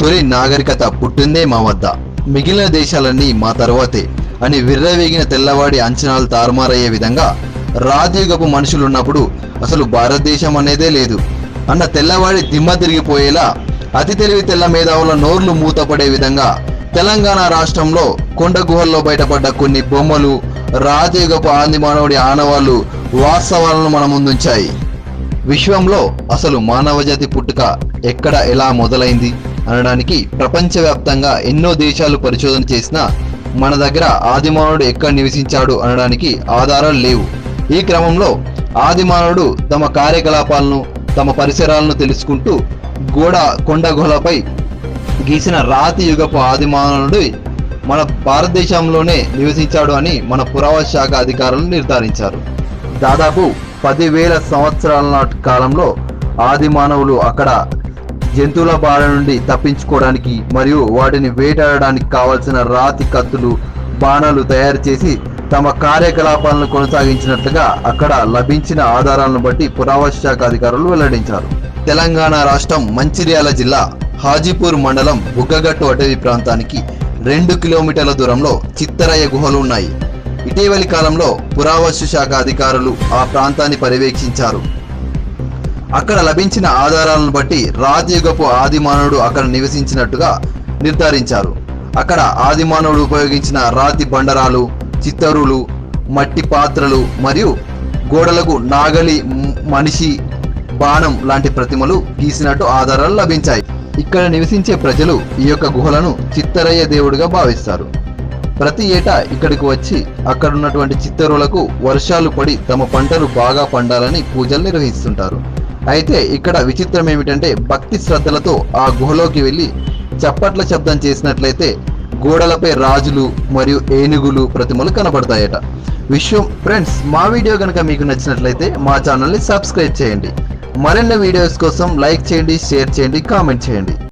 తొలి నాగరికత పుట్టిందే మా వద్ద. మిగిలిన దేశాలన్నీ మా తర్వాతే అని విర్రవేగిన తెల్లవాడి అంచనాలు తారుమారయ్యే విధంగా రాజయుగపు మనుషులున్నప్పుడు అసలు భారతదేశం అనేదే లేదు. అన్న తెల్లవాడి దిమ్మ తిరిగిపోయేలా అతి తెలివి తెల్ల మేధావుల నోర్లు మూతపడే విధంగా తెలంగాణ రాష్ట్రంలో కొండ గుహల్లో బయటపడ్డ కొన్ని బొమ్మలు రాజయుగపు ఆంది మానవుడి ఆనవాళ్ళు వాస్తవాలను మన ముందుంచాయి. విశ్వంలో అసలు మానవజాతి పుట్టుక ఎక్కడ ఎలా మొదలైంది? అనడానికి ప్రపంచవ్యాప్తంగా ఎన్నో దేశాలు పరిశోధన చేసినా మన దగ్గర ఆదిమానవుడు ఎక్కడ నివసించాడు అనడానికి ఆధారాలు లేవు. ఈ క్రమంలో ఆదిమానవుడు తమ కార్యకలాపాలను తమ పరిసరాలను తెలుసుకుంటూ గోడ కొండగోలపై గీసిన రాతి యుగపు ఆదిమానవుడు మన భారతదేశంలోనే నివసించాడు అని మన పురావస్తు శాఖ అధికారులు నిర్ధారించారు. దాదాపు పదివేల సంవత్సరాల నాటి కాలంలో ఆది మానవులు అక్కడ జంతువుల బాధ నుండి తప్పించుకోవడానికి మరియు వాటిని వేటాడడానికి కావలసిన రాతి కత్తులు బాణాలు తయారు చేసి తమ కార్యకలాపాలను కొనసాగించినట్లుగా అక్కడ లభించిన ఆధారాలను బట్టి పురావస్తు శాఖ అధికారులు వెల్లడించారు. తెలంగాణ రాష్ట్రం మంచిర్యాల జిల్లా హాజీపూర్ మండలం బుగ్గగట్టు అటవీ ప్రాంతానికి రెండు కిలోమీటర్ల దూరంలో చిత్తరయ్య గుహలు ఉన్నాయి. ఇటీవలి కాలంలో పురావస్తు శాఖ అధికారులు ఆ ప్రాంతాన్ని పర్యవేక్షించారు. అక్కడ లభించిన ఆధారాలను బట్టి రాజయుగపు ఆదిమానవుడు అక్కడ నివసించినట్టుగా నిర్ధారించారు. అక్కడ ఆదిమానవుడు ఉపయోగించిన రాతి బండరాలు చిత్తరులు మట్టి పాత్రలు మరియు గోడలకు నాగలి మనిషి బాణం లాంటి ప్రతిమలు గీసినట్టు ఆధారాలు లభించాయి. ఇక్కడ నివసించే ప్రజలు ఈ యొక్క గుహలను చిత్తరయ్య దేవుడిగా భావిస్తారు. ప్రతి ఏటా ఇక్కడికి వచ్చి అక్కడ ఉన్నటువంటి చిత్తరులకు వర్షాలు పడి తమ పంటలు బాగా పండాలని పూజలు నిర్వహిస్తుంటారు. అయితే ఇక్కడ విచిత్రం ఏమిటంటే భక్తి శ్రద్ధలతో ఆ గుహలోకి వెళ్ళి చప్పట్ల శబ్దం చేసినట్లయితే గోడలపై రాజులు మరియు ఏనుగులు ప్రతిమలు కనబడతాయట. విషయం ఫ్రెండ్స్ మా వీడియో కనుక మీకు నచ్చినట్లయితే మా ఛానల్ని సబ్స్క్రైబ్ చేయండి. మరిన్ని వీడియోస్ కోసం లైక్ చేయండి షేర్ చేయండి కామెంట్ చేయండి.